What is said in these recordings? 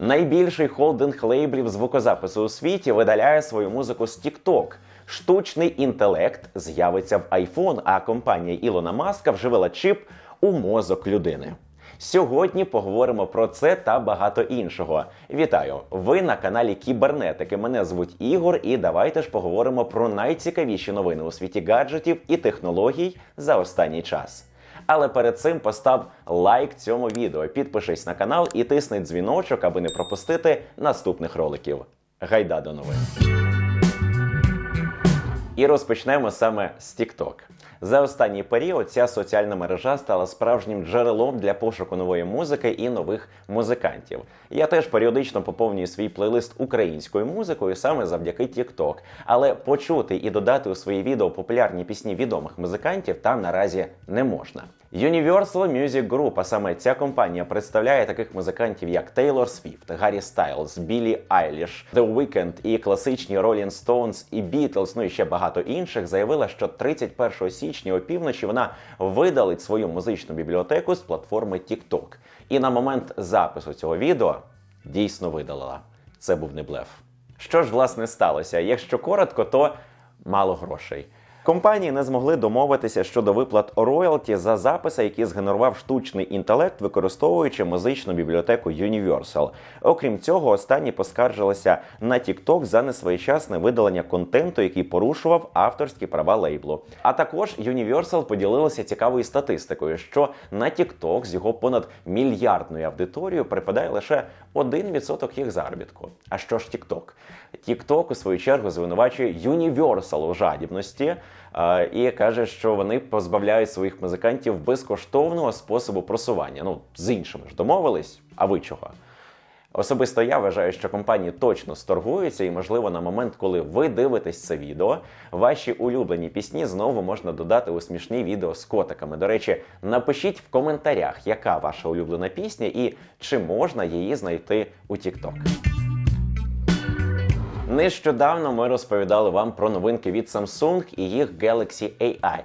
Найбільший холдинг лейблів звукозапису у світі видаляє свою музику з TikTok. Штучний інтелект з'явиться в iPhone, а компанія Ілона Маска вживила чип у мозок людини. Сьогодні поговоримо про це та багато іншого. Вітаю! Ви на каналі Кібернетики. Мене звуть Ігор, і давайте ж поговоримо про найцікавіші новини у світі гаджетів і технологій за останній час. Але перед цим постав лайк цьому відео, підпишись на канал і тисни дзвіночок, аби не пропустити наступних роликів. Гайда до новин. І розпочнемо саме з TikTok. За останній період ця соціальна мережа стала справжнім джерелом для пошуку нової музики і нових музикантів. Я теж періодично поповнюю свій плейлист українською музикою саме завдяки TikTok. Але почути і додати у свої відео популярні пісні відомих музикантів там наразі не можна. Universal Music Group, а саме ця компанія представляє таких музикантів, як Тейлор Свіфт, Гаррі Стайлз, Білі Айліш, The Weeknd і класичні Rolling Stones і Beatles, ну і ще багато інших, заявила, що 31 січня опівночі вона видалить свою музичну бібліотеку з платформи TikTok. І на момент запису цього відео дійсно видалила. Це був не блеф. Що ж власне сталося? Якщо коротко, то мало грошей. Компанії не змогли домовитися щодо виплат роялті за записи, які згенерував штучний інтелект, використовуючи музичну бібліотеку Universal. Окрім цього, останні поскаржилися на TikTok за несвоєчасне видалення контенту, який порушував авторські права лейблу. А також Universal поділилася цікавою статистикою, що на TikTok з його понад мільярдною аудиторією припадає лише 1% їх заробітку. А що ж TikTok? TikTok, у свою чергу звинувачує Universal у жадібності і каже, що вони позбавляють своїх музикантів безкоштовного способу просування. Ну, з іншими ж домовились. А ви чого? Особисто я вважаю, що компанії точно сторгуються, і, можливо, на момент, коли ви дивитесь це відео, ваші улюблені пісні знову можна додати у смішні відео з котиками. До речі, напишіть в коментарях, яка ваша улюблена пісня і чи можна її знайти у TikTok. Нещодавно ми розповідали вам про новинки від Samsung і їх Galaxy AI.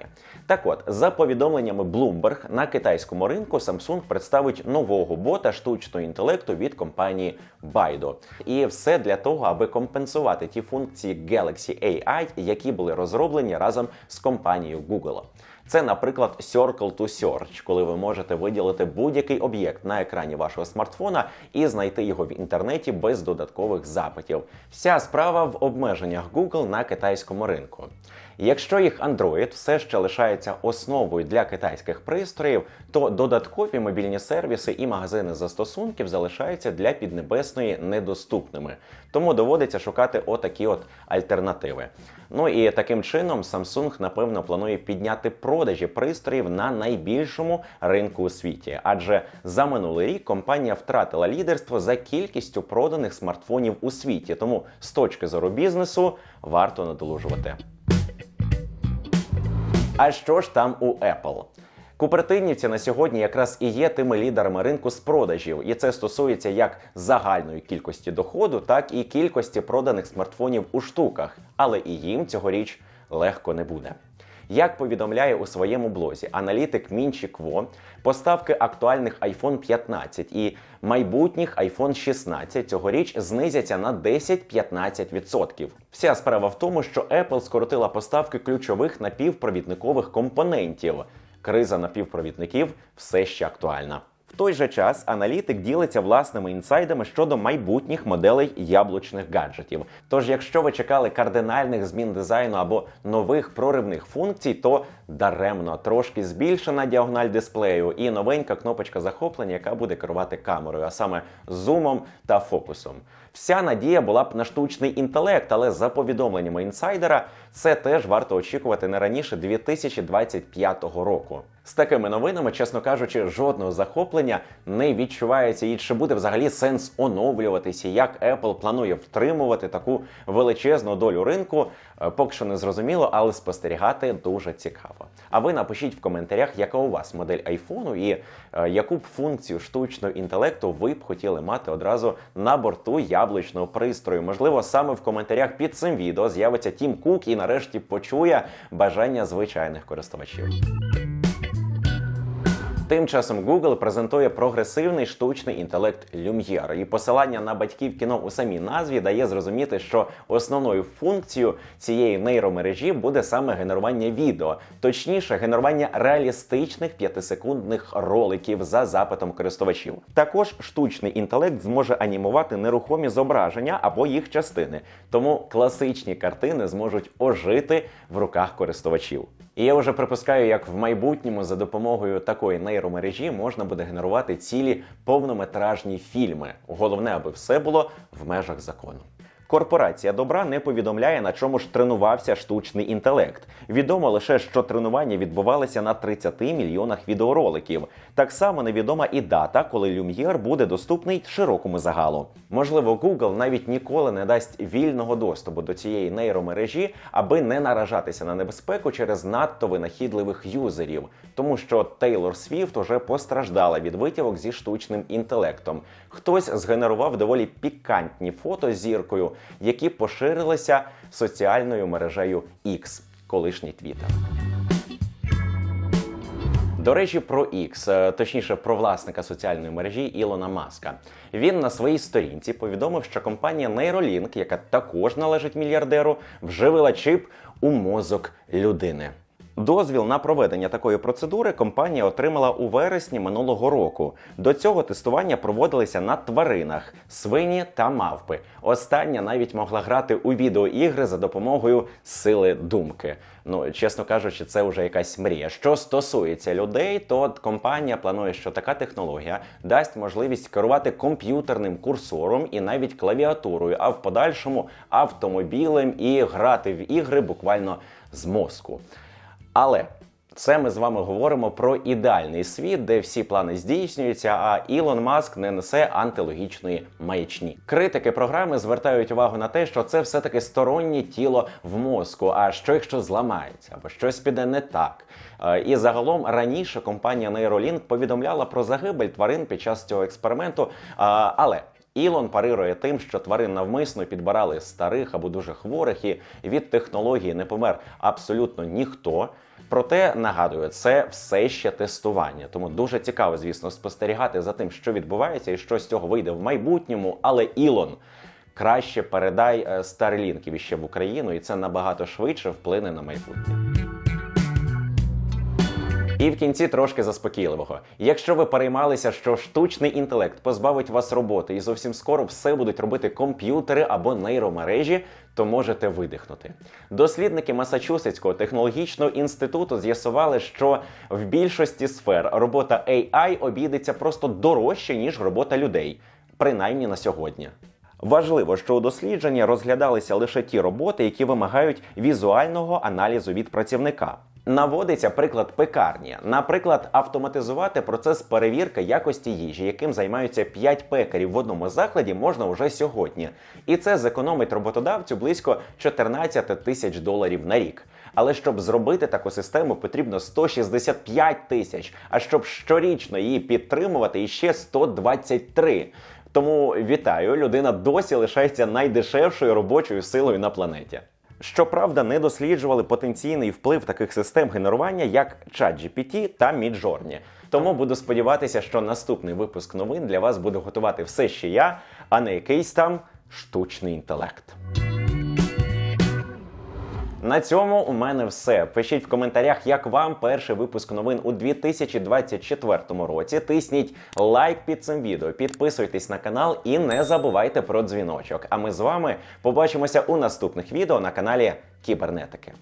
Так от, за повідомленнями Bloomberg, на китайському ринку Samsung представить нового бота штучного інтелекту від компанії Baidu. І все для того, аби компенсувати ті функції Galaxy AI, які були розроблені разом з компанією Google. Це, наприклад, Circle to Search, коли ви можете виділити будь-який об'єкт на екрані вашого смартфона і знайти його в інтернеті без додаткових запитів. Вся справа в обмеженнях Google на китайському ринку. Якщо їх Android все ще лишається основою для китайських пристроїв, то додаткові мобільні сервіси і магазини застосунків залишаються для піднебесної недоступними. Тому доводиться шукати отакі от альтернативи. Ну і таким чином Samsung, напевно, планує підняти продажі пристроїв на найбільшому ринку у світі. Адже за минулий рік компанія втратила лідерство за кількістю проданих смартфонів у світі. Тому з точки зору бізнесу варто надолужувати. А що ж там у Apple? Купертинівці на сьогодні якраз і є тими лідерами ринку з продажів, і це стосується як загальної кількості доходу, так і кількості проданих смартфонів у штуках. Але і їм цьогоріч легко не буде. Як повідомляє у своєму блозі аналітик Мінчі Кво, поставки актуальних iPhone 15 і майбутніх iPhone 16 цьогоріч знизяться на 10-15%. Вся справа в тому, що Apple скоротила поставки ключових напівпровідникових компонентів. Криза напівпровідників все ще актуальна. В той же час аналітик ділиться власними інсайдами щодо майбутніх моделей яблучних гаджетів. Тож, якщо ви чекали кардинальних змін дизайну або нових проривних функцій, то даремно трошки збільшена діагональ дисплею і новенька кнопочка захоплення, яка буде керувати камерою, а саме зумом та фокусом. Вся надія була б на штучний інтелект, але за повідомленнями інсайдера, це теж варто очікувати не раніше 2025 року. З такими новинами, чесно кажучи, жодного захоплення не відчувається, і чи буде взагалі сенс оновлюватися, як Apple планує втримувати таку величезну долю ринку, е, поки що не зрозуміло, але спостерігати дуже цікаво. А ви напишіть в коментарях, яка у вас модель айфону і е, яку б функцію штучного інтелекту ви б хотіли мати одразу на борту яблучного пристрою. Можливо, саме в коментарях під цим відео з'явиться Тім Кук і нарешті почує бажання звичайних користувачів. Тим часом Google презентує прогресивний штучний інтелект Lumiere. і посилання на батьків кіно у самій назві дає зрозуміти, що основною функцією цієї нейромережі буде саме генерування відео, точніше, генерування реалістичних п'ятисекундних роликів за запитом користувачів. Також штучний інтелект зможе анімувати нерухомі зображення або їх частини, тому класичні картини зможуть ожити в руках користувачів. І я вже припускаю, як в майбутньому за допомогою такої нейромережі можна буде генерувати цілі повнометражні фільми. Головне, аби все було в межах закону. Корпорація добра не повідомляє, на чому ж тренувався штучний інтелект. Відомо лише, що тренування відбувалися на 30 мільйонах відеороликів. Так само невідома і дата, коли Lumiere буде доступний широкому загалу. Можливо, Google навіть ніколи не дасть вільного доступу до цієї нейромережі, аби не наражатися на небезпеку через надто винахідливих юзерів, тому що Тейлор Свіфт уже постраждала від витівок зі штучним інтелектом. Хтось згенерував доволі пікантні фото з зіркою, які поширилися соціальною мережею X, колишній Twitter. До речі, про X, е, точніше про власника соціальної мережі Ілона Маска. Він на своїй сторінці повідомив, що компанія Neuralink, яка також належить мільярдеру, вживила чип у мозок людини. Дозвіл на проведення такої процедури компанія отримала у вересні минулого року. До цього тестування проводилися на тваринах, свині та мавпи. Остання навіть могла грати у відеоігри за допомогою сили думки. Ну, чесно кажучи, це вже якась мрія. Що стосується людей, то компанія планує, що така технологія дасть можливість керувати комп'ютерним курсором і навіть клавіатурою, а в подальшому автомобілем і грати в ігри буквально з мозку. Але це ми з вами говоримо про ідеальний світ, де всі плани здійснюються, а Ілон Маск не несе антилогічної маячні. Критики програми звертають увагу на те, що це все-таки стороннє тіло в мозку. А що якщо зламається, або щось піде не так? Е, І загалом раніше компанія Neuralink повідомляла про загибель тварин під час цього експерименту. Але Ілон парирує тим, що тварин навмисно підбирали старих або дуже хворих, і від технології не помер абсолютно ніхто. Проте нагадую, це все ще тестування. Тому дуже цікаво, звісно, спостерігати за тим, що відбувається, і що з цього вийде в майбутньому. Але Ілон краще передай е, Starlink іще в Україну, і це набагато швидше вплине на майбутнє. І в кінці трошки заспокійливого. Якщо ви переймалися, що штучний інтелект позбавить вас роботи, і зовсім скоро все будуть робити комп'ютери або нейромережі, то можете видихнути. Дослідники Масачусетського технологічного інституту з'ясували, що в більшості сфер робота AI обійдеться просто дорожче ніж робота людей, принаймні на сьогодні. Важливо, що у дослідженні розглядалися лише ті роботи, які вимагають візуального аналізу від працівника. Наводиться приклад пекарні, наприклад, автоматизувати процес перевірки якості їжі, яким займаються 5 пекарів в одному закладі, можна вже сьогодні. І це зекономить роботодавцю близько 14 тисяч доларів на рік. Але щоб зробити таку систему, потрібно 165 тисяч. А щоб щорічно її підтримувати, іще 123. Тому вітаю, людина досі лишається найдешевшою робочою силою на планеті. Щоправда, не досліджували потенційний вплив таких систем генерування, як ChatGPT та Midjourney. Тому буду сподіватися, що наступний випуск новин для вас буде готувати все ще я, а не якийсь там штучний інтелект. На цьому у мене все. Пишіть в коментарях, як вам перший випуск новин у 2024 році. Тисніть лайк під цим відео, підписуйтесь на канал і не забувайте про дзвіночок. А ми з вами побачимося у наступних відео на каналі Кібернетики.